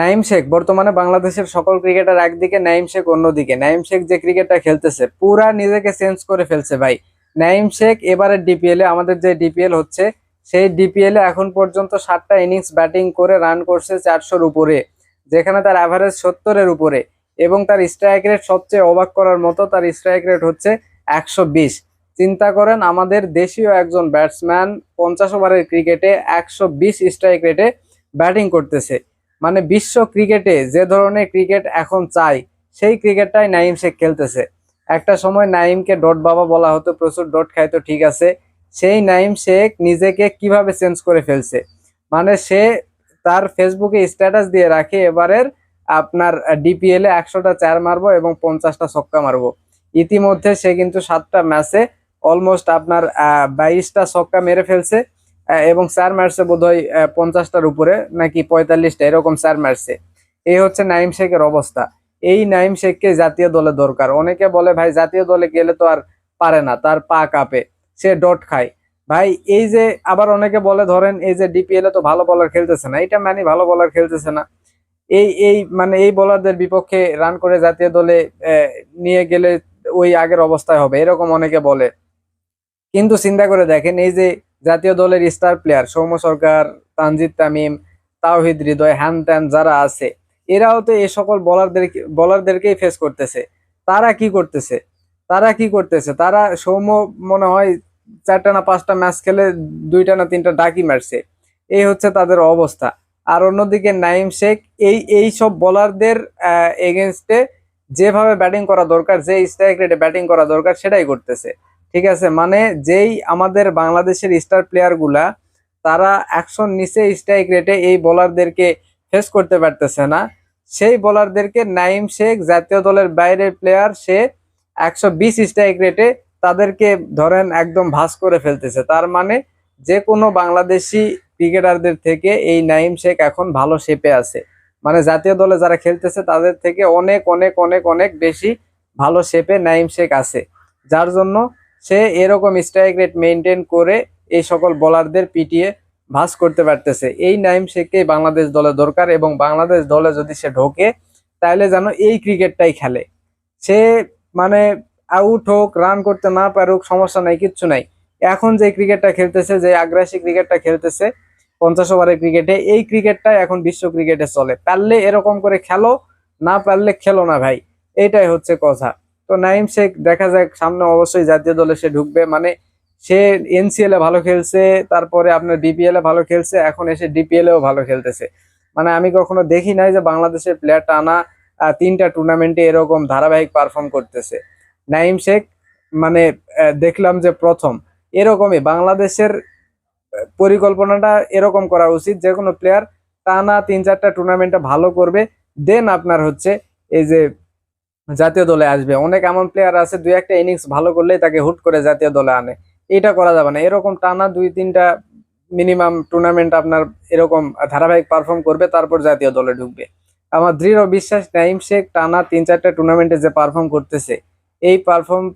নাইম শেখ, বর্তমানে বাংলাদেশের সকল ক্রিকেটার একদিকে, নাইম শেখ অন্যদিকে। নাইম শেখ যে ক্রিকেটটা খেলতেছে, পুরা নিজেকে চেঞ্জ করে ফেলছে ভাই। নাইম শেখ এবারের ডিপিএল এ, আমাদের যে ডিপিএল হচ্ছে, সেই ডিপিএল এখন পর্যন্ত সাতটা ইনিংস ব্যাটিং করে রান করছে চারশোর উপরে, যেখানে তার অ্যাভারেজ সত্তরের উপরে, এবং তার স্ট্রাইক রেট সবচেয়ে অবাক করার মতো তার স্ট্রাইক রেট হচ্ছে একশো বিশ। চিন্তা করেন, আমাদের দেশীয় একজন ব্যাটসম্যান পঞ্চাশ ওভারের ক্রিকেটে একশো বিশ স্ট্রাইক রেটে ব্যাটিং করতেছে। মানে বিশ্ব ক্রিকেটে যে ধরনের ক্রিকেট এখন চাই, সেই ক্রিকেটটাই নাইম শেখ খেলতেছে। একটা সময় নাইমকে ডট বাবা বলা হতো, প্রচুর ডট খাইতো ঠিক আছে। সেই নাইম শেখ নিজেকে কীভাবে চেঞ্জ করে ফেলছে? মানে সে তার ফেসবুকে স্ট্যাটাস দিয়ে রাখে, এবারের আপনার ডিপিএল এ একশোটা চার মারবো এবং পঞ্চাশটা ছক্কা মারবো। ইতিমধ্যে সে কিন্তু সাতটা ম্যাচে অলমোস্ট আপনার বাইশটা ছক্কা মেরে ফেলছে। এবং স্যার মারছে বোধহয় পঞ্চাশটার উপরে, নাকি পঁয়তাল্লিশটা, এরকম স্যার মারছে। এই হচ্ছে নাইম শেখের অবস্থা। এই নাইম শেখকে জাতীয় দলে দরকার। অনেকে বলে, ভাই, জাতীয় দলে গেলে তো আর পারে না, তার পা কাঁপে, সে ডট খায়। ভাই, এই যে আবার অনেকে বলে, ধরেন, এই যে ডিপিএল তো ভালো বলার খেলতেছে না, এটা মানে ভালো বলার খেলতেছে না। এই এই মানে এই বোলারদের বিপক্ষে রান করে জাতীয় দলে নিয়ে গেলে ওই আগের অবস্থায় হবে, এরকম অনেকে বলে। কিন্তু চিন্তা করে দেখেন, এই যে জাতীয় দলের স্টার প্লেয়ার সৌম্য সরকার, তানজিদ তামিম, তাওহিদ হৃদয় হ্যান ত্যান যারা আছে, এরাও তো এই সকল বলারদের বলারদেরকেই ফেস করতেছে। তারা কি করতেছে? তারা কি করতেছে? তারা সৌম্য মনে হয় চারটা না পাঁচটা ম্যাচ খেলে দুইটা না তিনটা ডাকি মারছে। এই হচ্ছে তাদের অবস্থা। আর অন্যদিকে নাইম শেখ, এই এই সব বলারদের এগেনস্টে যেভাবে ব্যাটিং করা দরকার, যে স্ট্রাইক রেটে ব্যাটিং করা দরকার, সেটাই করতেছে। ঠিক আছে? মানে যেই আমাদের বাংলাদেশের স্টার প্লেয়ারগুলা তারা একশোর নিচে স্ট্রাইক রেটে এই বোলারদেরকে ফেস করতে পারতেছে না। সেই বোলারদেরকে নাইম শেখ জাতীয় দলের বাইরের প্লেয়ার সে একশো বিশ স্ট্রাইক রেটে তাদেরকে ধরেন একদম ভাস করে ফেলতেছে। তার মানে যে কোনো বাংলাদেশি ক্রিকেটারদের থেকে এই নাইম শেখ এখন ভালো শেপে আছে। মানে জাতীয় দলে যারা খেলতেছে, তাদের থেকে অনেক অনেক অনেক অনেক বেশি ভালো শেপে নাইম শেখ আছে। যার জন্য সে এরকম স্ট্রাইক রেট মেনটেন করে এই সকল বোলারদের পিটিয়ে ভাস করতে পারতেছে। এই নাইম শেখকে বাংলাদেশ দলে দরকার এবং বাংলাদেশ দলে যদি সে ঢোকে, তাহলে যেন এই ক্রিকেটটাই খেলে। সে মানে আউট হোক রান করতে না পারুক, সমস্যা নাই, কিচ্ছু নাই। এখন যে ক্রিকেটটা খেলতেছে, যে আগ্রাসী ক্রিকেটটা খেলতেছে, পঞ্চাশ ওভারের ক্রিকেটে, এই ক্রিকেটটাই এখন বিশ্ব ক্রিকেটে চলে। পারলে এরকম করে খেলো, না পারলে খেলো না ভাই। এটাই হচ্ছে কথা। তো নাইম শেখ, দেখা যাক, সামনে অবশ্যই জাতীয় দলে সে ঢুকবে। মানে সে এনসিএল এ ভালো খেলছে, তারপরে আপনার বিপিএল এ ভালো খেলছে, এখন এসে ডিপিএল এও ভালো খেলতেছে। মানে আমি কখনো দেখি নাই যে বাংলাদেশের প্লেয়ার টানা তিনটা টুর্নামেন্টে এরকম ধারাবাহিক পারফর্ম করতেছে। নাইম শেখ মানে দেখলাম যে প্রথম। এরকমই বাংলাদেশের পরিকল্পনাটা এরকম করা উচিত, যে কোনো প্লেয়ার টানা তিন চারটা টুর্নামেন্টে ভালো করবে। দেন আপনার হচ্ছে এই যে জাতীয় দলে আসবে। অনেক এমন প্লেয়ার আছে, দুই একটা ইনিংস ভালো করলেই তাকে হুট করে জাতীয় দলে আনে। এটা করা যাবে না। এরকম টানা দুই, তিনটা মিনিমাম টুর্নামেন্ট আপনার এরকম ধারাবাহিক পারফর্ম করবে, তারপর জাতীয় দলে ঢুকবে। আমার দৃঢ় বিশ্বাস, নাইম শেখ টানা তিন, চারটা টুর্নামেন্টে যে পারফর্ম করতেছে, এই পারফর্ম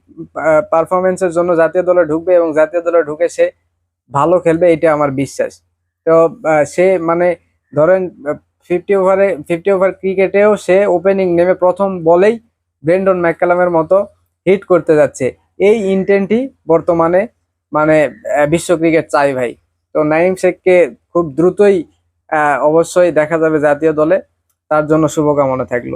পারফরমেন্সের জন্য জাতীয় দলে ঢুকবে এবং জাতীয় দলে ঢুকে সে ভালো খেলবে এটা আমার বিশ্বাস। তো সে মানে ধরেন ফিফটি ওভারে ফিফটি ওভার ক্রিকেটেও সে ওপেনিং নেমে প্রথম বলেই ব্রেন্ডন ম্যাকালামের মতো হিট করতে যাচ্ছে। এই ইন্টেন্টই বর্তমানে মানে বিশ্ব ক্রিকেট চাই ভাই। তো নাইম শেখকে খুব দ্রুতই অবশ্যই দেখা যাবে জাতীয় দলে। তার জন্য শুভকামনা থাকল।